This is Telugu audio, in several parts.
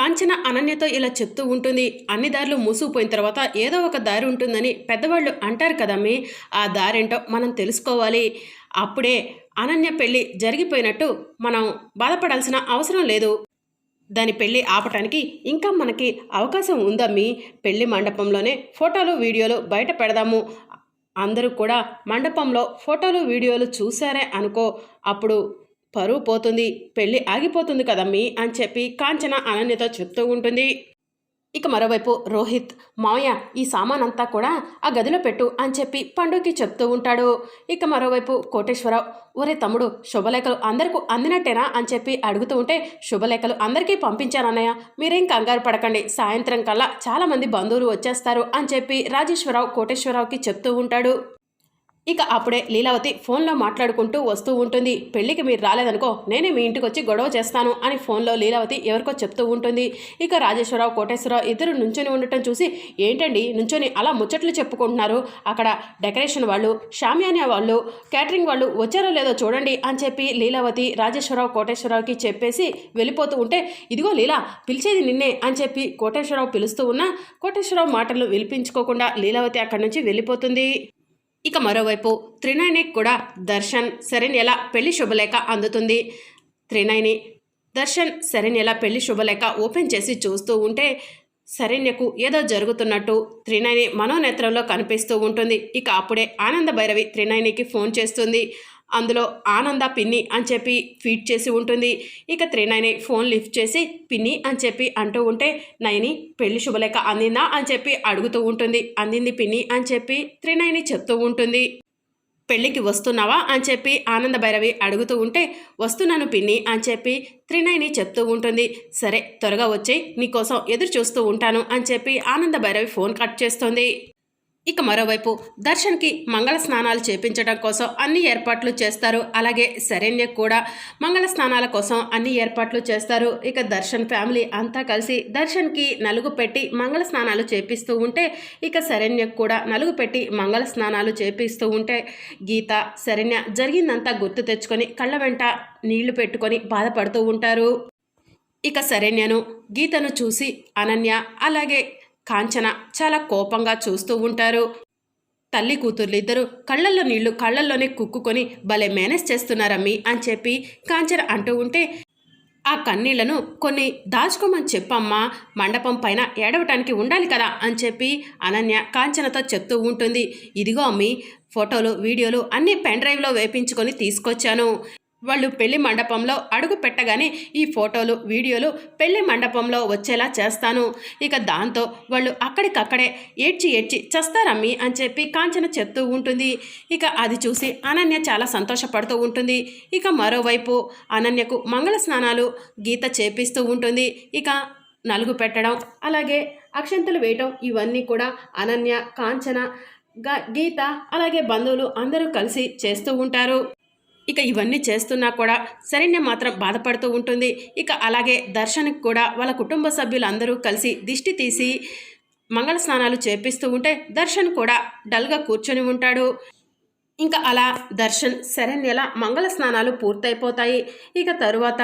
కాంచన అనన్యతో ఇలా చెప్తూ ఉంటుంది. అన్ని దారులు మూసుకుపోయిన తర్వాత ఏదో ఒక దారి ఉంటుందని పెద్దవాళ్ళు అంటారు కదమ్మి. ఆ దారేంటో మనం తెలుసుకోవాలి. అప్పుడే అనన్య పెళ్ళి జరిగిపోయినట్టు మనం బాధపడాల్సిన అవసరం లేదు. దాని పెళ్ళి ఆపటానికి ఇంకా మనకి అవకాశం ఉందమ్మి. పెళ్ళి మండపంలోనే ఫోటోలు వీడియోలు బయట పెడదాము. అందరూ కూడా మండపంలో ఫోటోలు వీడియోలు చూసారే అనుకో. అప్పుడు పరువు పోతుంది పెళ్ళి ఆగిపోతుంది కదమ్మీ అని చెప్పి కాంచన అనన్యతో చెప్తూ ఉంటుంది. ఇక మరోవైపు రోహిత్ మావయ్య ఈ సామాన్ అంతా కూడా ఆ గదిలో పెట్టు అని చెప్పి పండుకి చెప్తూ ఉంటాడు. ఇక మరోవైపు కోటేశ్వరరావు ఒరే తమ్ముడు శుభలేఖలు అందరికీ అందినట్టేనా? అని చెప్పి అడుగుతూ ఉంటే శుభలేఖలు అందరికీ పంపించానన్నయ్య మీరేం కంగారు పడకండి. సాయంత్రం కల్లా చాలామంది బంధువులు వచ్చేస్తారు అని చెప్పి రాజేశ్వరరావు కోటేశ్వరరావుకి చెప్తూ ఉంటాడు. ఇక అప్పుడే లీలావతి ఫోన్లో మాట్లాడుకుంటూ వస్తూ ఉంటుంది. పెళ్ళికి మీరు రాలేదనుకో నేనే మీ ఇంటికి వచ్చి గొడవ చేస్తాను అని ఫోన్లో లీలావతి ఎవరికో చెప్తూ ఉంటుంది. ఇక రాజేశ్వరరావు కోటేశ్వరరావు ఇద్దరు నుంచొని ఉండటం చూసి ఏంటండి నుంచొని అలా ముచ్చట్లు చెప్పుకుంటున్నారు? అక్కడ డెకరేషన్ వాళ్ళు షామియానియా వాళ్ళు క్యాటరింగ్ వాళ్ళు వచ్చారో లేదో చూడండి అని చెప్పి లీలావతి రాజేశ్వరరావు కోటేశ్వరరావుకి చెప్పేసి వెళ్ళిపోతూ ఉంటే ఇదిగో లీలా పిలిచేది నిన్నే అని చెప్పి కోటేశ్వరరావు పిలుస్తూ ఉన్నా కోటేశ్వరరావు మాటలు వినిపించుకోకుండా లీలావతి అక్కడి నుంచి వెళ్ళిపోతుంది. ఇక మరోవైపు త్రినయనికి కూడా దర్శన్ శరణ్యల పెళ్ళి శుభలేఖ అందుతుంది. త్రినయని దర్శన్ శరణ్యల పెళ్ళి శుభలేఖ ఓపెన్ చేసి చూస్తూ ఉంటే శరణ్యకు ఏదో జరుగుతున్నట్టు త్రినయని మనోనేత్రంలో కనిపిస్తూ ఉంటుంది. ఇక అప్పుడే ఆనంద భైరవి త్రినయనికి ఫోన్ చేస్తుంది. అందులో ఆనంద పిన్ని అని చెప్పి ఫీడ్ చేసి ఉంటుంది. ఇక త్రినయని ఫోన్ లిఫ్ట్ చేసి పిన్ని అని చెప్పి అంటూ ఉంటే నయని పెళ్ళి శుభలేఖ అందిందా అని చెప్పి అడుగుతూ ఉంటుంది. అందింది పిన్ని అని చెప్పి త్రినయని చెప్తూ ఉంటుంది. పెళ్ళికి వస్తున్నావా అని చెప్పి ఆనంద భైరవి అడుగుతూ ఉంటే వస్తున్నాను పిన్ని అని చెప్పి త్రినయని చెప్తూ ఉంటుంది. సరే త్వరగా వచ్చి నీకోసం ఎదురు చూస్తూ ఉంటాను అని చెప్పి ఆనంద భైరవి ఫోన్ కట్ చేస్తుంది. ఇక మరోవైపు దర్శన్కి మంగళ స్నానాలు చేపించడం కోసం అన్ని ఏర్పాట్లు చేస్తారు. అలాగే శరణ్య కూడా మంగళ స్నానాల కోసం అన్ని ఏర్పాట్లు చేస్తారు. ఇక దర్శన్ ఫ్యామిలీ అంతా కలిసి దర్శన్కి నలుగు పెట్టి మంగళ స్నానాలు చేపిస్తూ ఉంటే ఇక శరణ్యకు కూడా నలుగు పెట్టి మంగళ స్నానాలు చేపిస్తూ ఉంటే గీత శరణ్య జరిగిందంతా గుర్తు తెచ్చుకొని కళ్ళ వెంట నీళ్ళు పెట్టుకొని బాధపడుతూ ఉంటారు. ఇక శరణ్యను గీతను చూసి అనన్య అలాగే కాంచన చాలా కోపంగా చూస్తూ ఉంటారు. తల్లి కూతుర్లిద్దరూ కళ్ళల్లో నీళ్ళు కళ్ళల్లోనే కుక్కుకొని భలే మేనేజ్ చేస్తున్నారమ్మి అని చెప్పి కాంచన అంటూ ఉంటే ఆ కన్నీళ్ళను కొన్ని దాచుకోమని చెప్పమ్మా మండపం పైన ఏడవటానికి ఉండాలి కదా అని చెప్పి అనన్య కాంచనతో చెప్తూ ఉంటుంది. ఇదిగో అమ్మి ఫోటోలు వీడియోలు అన్నీ పెన్ డ్రైవ్లో వేపించుకొని తీసుకొచ్చాను. వాళ్ళు పెళ్ళి మండపంలో అడుగు పెట్టగానే ఈ ఫోటోలు వీడియోలు పెళ్ళి మండపంలో వచ్చేలా చేస్తాను. ఇక దాంతో వాళ్ళు అక్కడికక్కడే ఏడ్చి ఏడ్చి చస్తారమ్మి అని చెప్పి కాంచన చెప్తూ ఉంటుంది. ఇక అది చూసి అనన్య చాలా సంతోషపడుతూ ఉంటుంది. ఇక మరోవైపు అనన్యకు మంగళ స్నానాలు గీత చేపిస్తూ ఉంటుంది. ఇక నలుగు పెట్టడం అలాగే అక్షంతలు వేయటం ఇవన్నీ కూడా అనన్య కాంచన గీత అలాగే బంధువులు అందరూ కలిసి చేస్తూ ఉంటారు. ఇక ఇవన్నీ చేస్తున్నా కూడా శరణ్య మాత్రం బాధపడుతూ ఉంటుంది. ఇక అలాగే దర్శన్కి కూడా వాళ్ళ కుటుంబ సభ్యులందరూ కలిసి దిష్టి తీసి మంగళ స్నానాలు చేపిస్తూ ఉంటే దర్శన్ కూడా డల్గా కూర్చొని ఉంటాడు. ఇంకా అలా దర్శన్ శరణ్యల మంగళ స్నానాలు పూర్తయిపోతాయి. ఇక తరువాత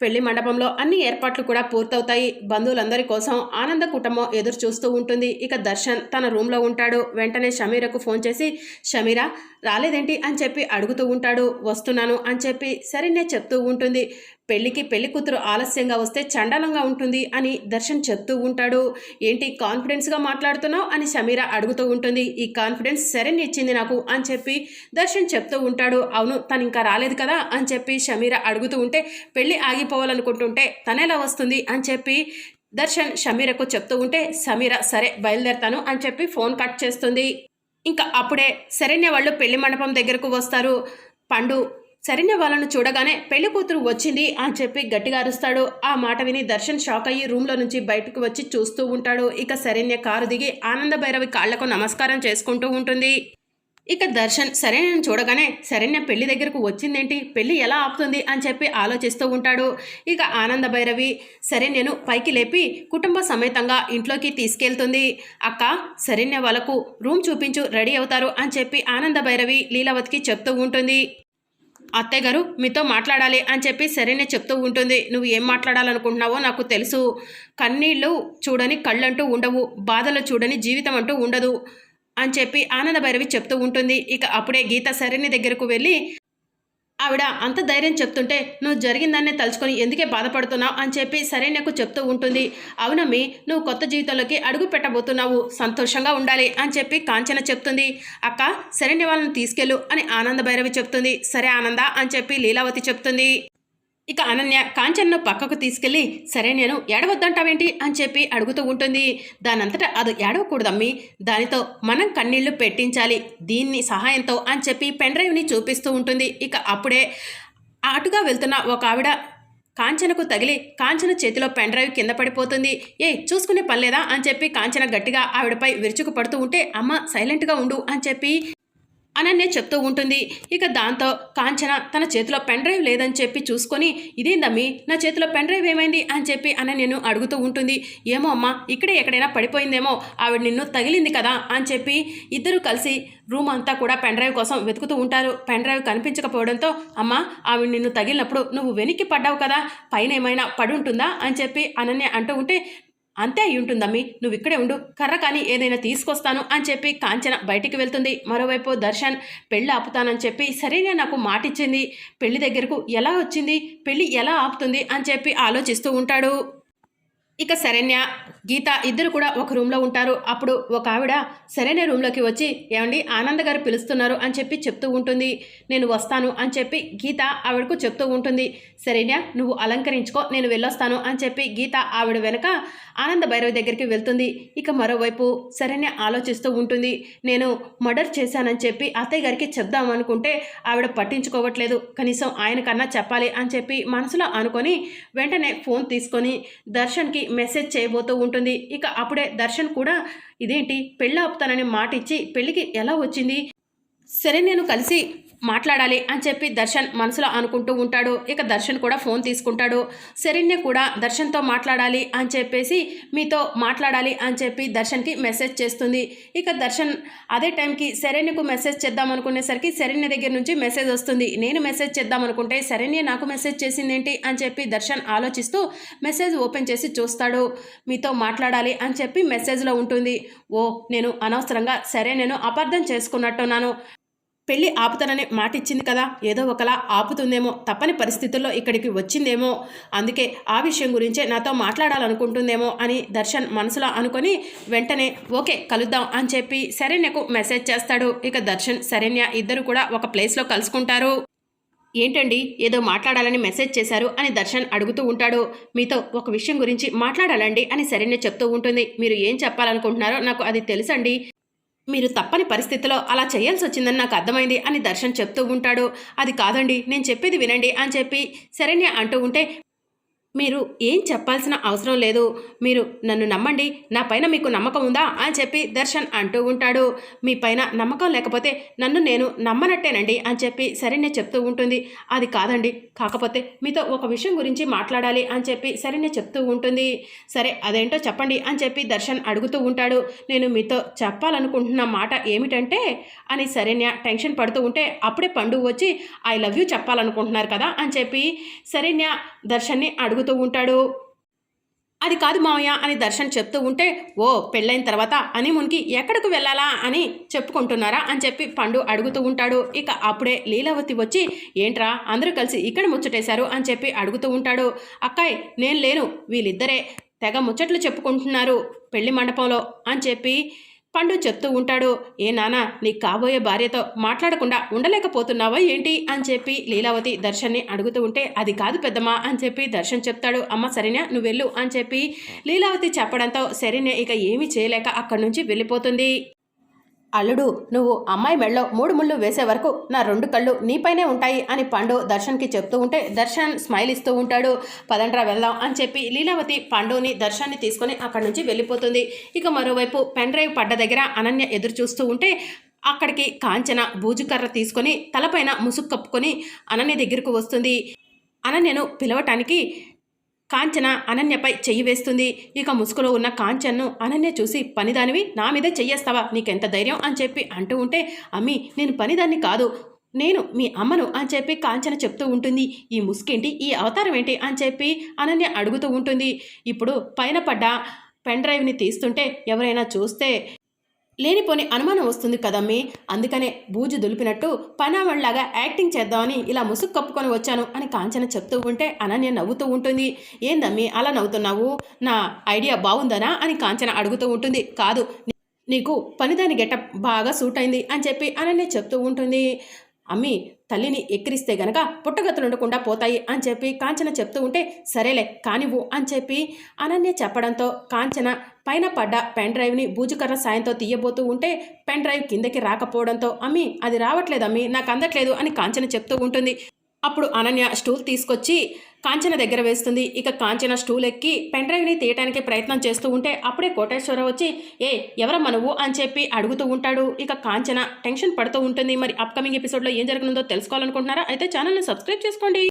పెళ్ళి మండపంలో అన్ని ఏర్పాట్లు కూడా పూర్తవుతాయి. బంధువులందరి కోసం ఆనంద కుటుంబం ఎదురు చూస్తూ ఉంటుంది. ఇక దర్శన్ తన రూమ్లో ఉంటాడు. వెంటనే షమీరకు ఫోన్ చేసి షమీరా రాలేదేంటి? అని చెప్పి అడుగుతూ ఉంటాడు. వస్తున్నాను అని చెప్పి సరినే చెప్తూ ఉంటుంది. పెళ్ళికి పెళ్ళి కూతురు ఆలస్యంగా వస్తే చండాలంగా ఉంటుంది అని దర్శన్ చెప్తూ ఉంటాడు. ఏంటి కాన్ఫిడెన్స్గా మాట్లాడుతున్నావు అని సమీర అడుగుతూ ఉంటుంది. ఈ కాన్ఫిడెన్స్ సరైన ఇచ్చింది నాకు అని చెప్పి దర్శన్ చెప్తూ ఉంటాడు. అవును తను ఇంకా రాలేదు కదా అని చెప్పి షమీర అడుగుతూ ఉంటే పెళ్ళి ఆగిపోవాలనుకుంటుంటే తనేలా వస్తుంది అని చెప్పి దర్శన్ షమీరకు చెప్తూ ఉంటే సమీర సరే బయలుదేరతాను అని చెప్పి ఫోన్ కట్ చేస్తుంది. ఇంకా అప్పుడే శరణ్య వాళ్ళు పెళ్ళి మండపం దగ్గరకు వస్తారు. పండు శరణ్య వాళ్ళను చూడగానే పెళ్ళి కూతురు వచ్చింది అని చెప్పి గట్టిగా అరుస్తాడు. ఆ మాట విని దర్శన్ షాక్ అయ్యి రూమ్లో నుంచి బయటకు వచ్చి చూస్తూ ఉంటాడు. ఇక శరణ్య కారు దిగి ఆనంద భైరవి కాళ్ళకు నమస్కారం చేసుకుంటూ ఉంటుంది. ఇక దర్శన్ శరణ్యను చూడగానే శరణ్య పెళ్ళి దగ్గరకు వచ్చిందేంటి? పెళ్ళి ఎలా ఆపుతుంది అని చెప్పి ఆలోచిస్తూ ఉంటాడు. ఇక ఆనంద భైరవి శరణ్యను పైకి లేపి కుటుంబ సమేతంగా ఇంట్లోకి తీసుకెళ్తుంది. అక్క శరణ్య వాళ్ళకు రూమ్ చూపించు రెడీ అవుతారు అని చెప్పి ఆనంద భైరవి లీలావతికి చెప్తూ ఉంటుంది. అత్తయ్య గారు మీతో మాట్లాడాలి అని చెప్పి సరేనే చెప్తూ ఉంటుంది. నువ్వు ఏం మాట్లాడాలనుకుంటున్నావో నాకు తెలుసు. కన్నీళ్ళు చూడని కళ్ళంటూ ఉండవు. బాధలు చూడని జీవితం అంటూ ఉండదు అని చెప్పి ఆనంద భైరవి చెప్తూ ఉంటుంది. ఇక అప్పుడే గీత సరేని దగ్గరకు వెళ్ళి ఆవిడ అంత ధైర్యం చెప్తుంటే నువ్వు జరిగిందాన్ని తలుచుకొని ఎందుకే బాధపడుతున్నావు? అని చెప్పి సరైనకు చెప్తూ ఉంటుంది. అవునమ్మి నువ్వు కొత్త జీవితంలోకి అడుగు పెట్టబోతున్నావు. సంతోషంగా ఉండాలి అని చెప్పి కాంచన చెప్తుంది. అక్క సరైన వాళ్ళని తీసుకెళ్ళు అని ఆనంద భైరవి చెప్తుంది. సరే ఆనంద అని చెప్పి లీలావతి చెప్తుంది. ఇక అనన్య కాంచన్ను పక్కకు తీసుకెళ్ళి సరే నేను ఏడవద్దంటావేంటి? అని చెప్పి అడుగుతూ ఉంటుంది. దానంతటా అది ఏడవకూడదమ్మి. దానితో మనం కన్నీళ్ళు పెట్టించాలి దీన్ని సహాయంతో అని చెప్పి పెన్డ్రైవ్ని చూపిస్తూ ఉంటుంది. ఇక అప్పుడే అటుగా వెళ్తున్న ఒక ఆవిడ కాంచనకు తగిలి కాంచన చేతిలో పెన్డ్రైవ్ కింద పడిపోతుంది. ఏ చూసుకునే పని లేదా? అని చెప్పి కాంచన గట్టిగా ఆవిడపై విరుచుకు పడుతూ ఉంటే అమ్మ సైలెంట్గా ఉండు అని చెప్పి అనన్య చెప్తూ ఉంటుంది. ఇక దాంతో కాంచన తన చేతిలో పెన్ డ్రైవ్ లేదని చెప్పి చూసుకొని ఇదేందమ్మి నా చేతిలో పెన్ డ్రైవ్ ఏమైంది? అని చెప్పి అనన్యను అడుగుతూ ఉంటుంది. ఏమో అమ్మా ఇక్కడే ఎక్కడైనా పడిపోయిందేమో ఆవిడ నిన్ను తగిలింది కదా? అని చెప్పి ఇద్దరు కలిసి రూమ్ అంతా కూడా పెన్ డ్రైవ్ కోసం వెతుకుతూ ఉంటారు. పెన్ డ్రైవ్ కనిపించకపోవడంతో అమ్మా ఆవిడ నిన్ను తగిలినప్పుడు నువ్వు వెనక్కి పడ్డావు కదా పైన ఏమైనా పడి ఉంటుందా అని చెప్పి అనన్య అంటూ ఉంటే అంతే అయి ఉంటుందమ్మి. నువ్వు ఇక్కడే ఉండు. కర్ర కానీ ఏదైనా తీసుకొస్తాను అని చెప్పి కాంచన బయటికి వెళ్తుంది. మరోవైపు దర్శన్ పెళ్ళి ఆపుతానని చెప్పి సరేనే నాకు మాట ఇచ్చింది పెళ్ళి దగ్గరకు ఎలా వచ్చింది? పెళ్ళి ఎలా ఆపుతుంది? అని చెప్పి ఆలోచిస్తూ ఉంటాడు. ఇక శరణ్య గీత ఇద్దరు కూడా ఒక రూమ్లో ఉంటారు. అప్పుడు ఒక ఆవిడ సరైన రూమ్లోకి వచ్చి ఏమండి ఆనంద్ గారు పిలుస్తున్నారు అని చెప్పి చెప్తూ ఉంటుంది. నేను వస్తాను అని చెప్పి గీత ఆవిడకు చెప్తూ ఉంటుంది. శరణ్య నువ్వు అలంకరించుకో నేను వెళ్ళొస్తాను అని చెప్పి గీత ఆవిడ వెనక ఆనంద భైరవి దగ్గరికి వెళ్తుంది. ఇక మరోవైపు శరణ్య ఆలోచిస్తూ ఉంటుంది. నేను మర్డర్ చేశానని చెప్పి అత్తయ్య గారికి చెప్దాం అనుకుంటే ఆవిడ పట్టించుకోవట్లేదు. కనీసం ఆయన కన్నా చెప్పాలి అని చెప్పి మనసులో అనుకొని వెంటనే ఫోన్ తీసుకొని దర్శన్కి మెసేజ్ చేయబోతూ ఉంటుంది. ఇక అప్పుడే దర్శన్ కూడా ఇదేంటి? పెళ్ళి ఆపుతానని మాట ఇచ్చి పెళ్ళికి ఎలా వచ్చింది? సరే నేను కలిసి మాట్లాడాలి అని చెప్పి దర్శన్ మనసులో అనుకుంటూ ఉంటాడు. ఇక దర్శన్ కూడా ఫోన్ తీసుకుంటాడు. శరణ్య కూడా దర్శన్తో మాట్లాడాలి అని చెప్పేసి మీతో మాట్లాడాలి అని చెప్పి దర్శన్కి మెసేజ్ చేస్తుంది. ఇక దర్శన్ అదే టైంకి శరణ్యకు మెసేజ్ చేద్దాం అనుకునేసరికి శరణ్య దగ్గర నుంచి మెసేజ్ వస్తుంది. నేను మెసేజ్ చేద్దాం అనుకుంటే శరణ్య నాకు మెసేజ్ చేసిందేంటి అని చెప్పి దర్శన్ ఆలోచిస్తూ మెసేజ్ ఓపెన్ చేసి చూస్తాడు. మీతో మాట్లాడాలి అని చెప్పి మెసేజ్లో ఉంటుంది. ఓ నేను అనవసరంగా శరణ్యను అపార్థం చేసుకున్నట్టున్నాను. పెళ్ళి ఆపుతానని మాట ఇచ్చింది కదా. ఏదో ఒకలా ఆపుతుందేమో తప్పని పరిస్థితుల్లో ఇక్కడికి వచ్చిందేమో. అందుకే ఆ విషయం గురించే నాతో మాట్లాడాలనుకుంటుందేమో అని దర్శన్ మనసులో అనుకొని వెంటనే ఓకే కలుద్దాం అని చెప్పి శరణ్యకు మెసేజ్ చేస్తాడు. ఇక దర్శన్ శరణ్య ఇద్దరు కూడా ఒక ప్లేస్లో కలుసుకుంటారు. ఏంటండి? ఏదో మాట్లాడాలని మెసేజ్ చేశారు అని దర్శన్ అడుగుతూ ఉంటాడు. మీతో ఒక విషయం గురించి మాట్లాడాలండి అని శరణ్య చెప్తూ ఉంటుంది. మీరు ఏం చెప్పాలనుకుంటున్నారో నాకు అది తెలుసండి. మీరు తప్పని పరిస్థితిలో అలా చేయాల్సి వచ్చిందని నాకు అర్థమైంది అని దర్శన్ చెప్తూ ఉంటాడు. అది కాదండి నేను చెప్పేది వినండి అని చెప్పి శరణ్య అంటూ ఉంటే మీరు ఏం చెప్పాల్సిన అవసరం లేదు. మీరు నన్ను నమ్మండి. నా పైన మీకు నమ్మకం ఉందా? అని చెప్పి దర్శన్ అంటూ ఉంటాడు. మీ పైన నమ్మకం లేకపోతే నన్ను నేను నమ్మనట్టేనండి అని చెప్పి సరేనే చెప్తూ ఉంటుంది. అది కాదండి. కాకపోతే మీతో ఒక విషయం గురించి మాట్లాడాలి అని చెప్పి సరేనే చెప్తూ ఉంటుంది. సరే అదేంటో చెప్పండి అని చెప్పి దర్శన్ అడుగుతూ ఉంటాడు. నేను మీతో చెప్పాలనుకుంటున్న మాట ఏమిటంటే అని శరణ్య టెన్షన్ పడుతూ ఉంటే అప్పుడే పండు వచ్చి ఐ లవ్ యూ చెప్పాలనుకుంటున్నారు కదా? అని చెప్పి శరణ్య దర్శన్ని అడుగుతూ ఉంటాడు. అది కాదు మావయ్య అని దర్శన్ చెప్తూ ఉంటే ఓ పెళ్ళైన తర్వాత హనీమూన్కి ఎక్కడికి వెళ్ళాలా అని చెప్పుకుంటున్నారా అని చెప్పి పండు అడుగుతూ ఉంటాడు. ఇక అప్పుడే లీలావతి వచ్చి ఏంట్రా అందరూ కలిసి ఇక్కడ ముచ్చటేశారు అని చెప్పి అడుగుతూ ఉంటాడు. అక్కాయ్ నేను లేను వీళ్ళిద్దరే తెగ ముచ్చట్లు చెప్పుకుంటున్నారు పెళ్ళి మండపంలో అని చెప్పి పండు చెప్తూ ఉంటాడు. ఏ నానా నీ కాబోయే భార్యతో మాట్లాడకుండా ఉండలేకపోతున్నావా ఏంటి? అని చెప్పి లీలావతి దర్శన్ని అడుగుతూ ఉంటే అది కాదు పెద్దమ్మా అని చెప్పి దర్శన్ చెప్తాడు. అమ్మ సరేనా నువ్వు వెళ్ళు అని చెప్పి లీలావతి చెప్పడంతో సరేనే ఇక ఏమీ చేయలేక అక్కడి నుంచి వెళ్ళిపోతుంది. అల్లుడు నువ్వు అమ్మాయి మెళ్ళో మూడు ముళ్ళు వేసే వరకు నా రెండు కళ్ళు నీపైనే ఉంటాయి అని పండు దర్శన్కి చెప్తూ ఉంటే దర్శన్ స్మైల్ ఇస్తూ ఉంటాడు. పదండ్రా వెళ్దాం అని చెప్పి లీలావతి పండుని దర్శన్ని తీసుకొని అక్కడి నుంచి వెళ్ళిపోతుంది. ఇక మరోవైపు పెన్ డ్రైవ్ పడ్డ దగ్గర అనన్య ఎదురు చూస్తూ ఉంటే అక్కడికి కాంచన బూజుకర్ర తీసుకొని తలపైన ముసుగు కప్పుకొని అనన్య దగ్గరకు వస్తుంది. అనన్యను పిలవటానికి కాంచన అనన్యపై చెయ్యి వేస్తుంది. ఇక ముసుగులో ఉన్న కాంచన్ను అనన్య చూసి పనిదానివి నా మీదే చెయ్యేస్తావా? నీకెంత ధైర్యం? అని చెప్పి అంటూ ఉంటే అమ్మి నేను పనిదాన్ని కాదు. నేను మీ అమ్మను అని చెప్పి కాంచన చెప్తూ ఉంటుంది. ఈ ముసుకేంటి ఈ అవతారం ఏంటి అని చెప్పి అనన్య అడుగుతూ ఉంటుంది. ఇప్పుడు పైన పడ్డ పెన్ డ్రైవ్ని తీస్తుంటే ఎవరైనా చూస్తే లేనిపోని అనుమానం వస్తుంది కదమ్మీ. అందుకనే బూజు దులిపినట్టు పనామణ్లాగా యాక్టింగ్ చేద్దామని ఇలా ముసుగు కప్పుకొని వచ్చాను అని కాంచన చెప్తూ ఉంటే అనన్య నవ్వుతూ ఉంటుంది. ఏందమ్మీ అలా నవ్వుతున్నావు? నా ఐడియా బాగుందనా అని కాంచన అడుగుతూ ఉంటుంది. కాదు నీకు పనిదాని గెటప్ బాగా సూట్ అయింది అని చెప్పి అనన్య చెప్తూ ఉంటుంది. అమ్మి తల్లిని ఎక్కిరిస్తే గనక పుట్టగతులు ఉండకుండా పోతాయి అని చెప్పి కాంచన చెప్తూ ఉంటే సరేలే కానివ్వు అని చెప్పి అనన్య చెప్పడంతో కాంచన పైన పడ్డ పెన్ డ్రైవ్ని బూజుకర్ర సాయంతో తీయబోతూ ఉంటే పెన్ డ్రైవ్ కిందకి రాకపోవడంతో అమ్మి అది రావట్లేదు అమ్మి నాకు అందట్లేదు అని కాంచన చెప్తూ ఉంటుంది. అప్పుడు అనన్య స్టూల్ తీసుకొచ్చి కాంచన దగ్గర వేస్తుంది. ఇక కాంచన స్టూల్ ఎక్కి పెన్ డ్రైవ్ని తీయటానికి ప్రయత్నం చేస్తూ ఉంటే అప్పుడే కోటేశ్వరరావు వచ్చి ఏ ఎవరమ్మ నువ్వు? అని చెప్పి అడుగుతూ ఉంటాడు. ఇక కాంచన టెన్షన్ పడుతూ ఉంటుంది. మరి అప్కమింగ్ ఎపిసోడ్లో ఏం జరగనుందో తెలుసుకోవాలనుకుంటున్నారా? అయితే ఛానల్ని సబ్స్క్రైబ్ చేసుకోండి.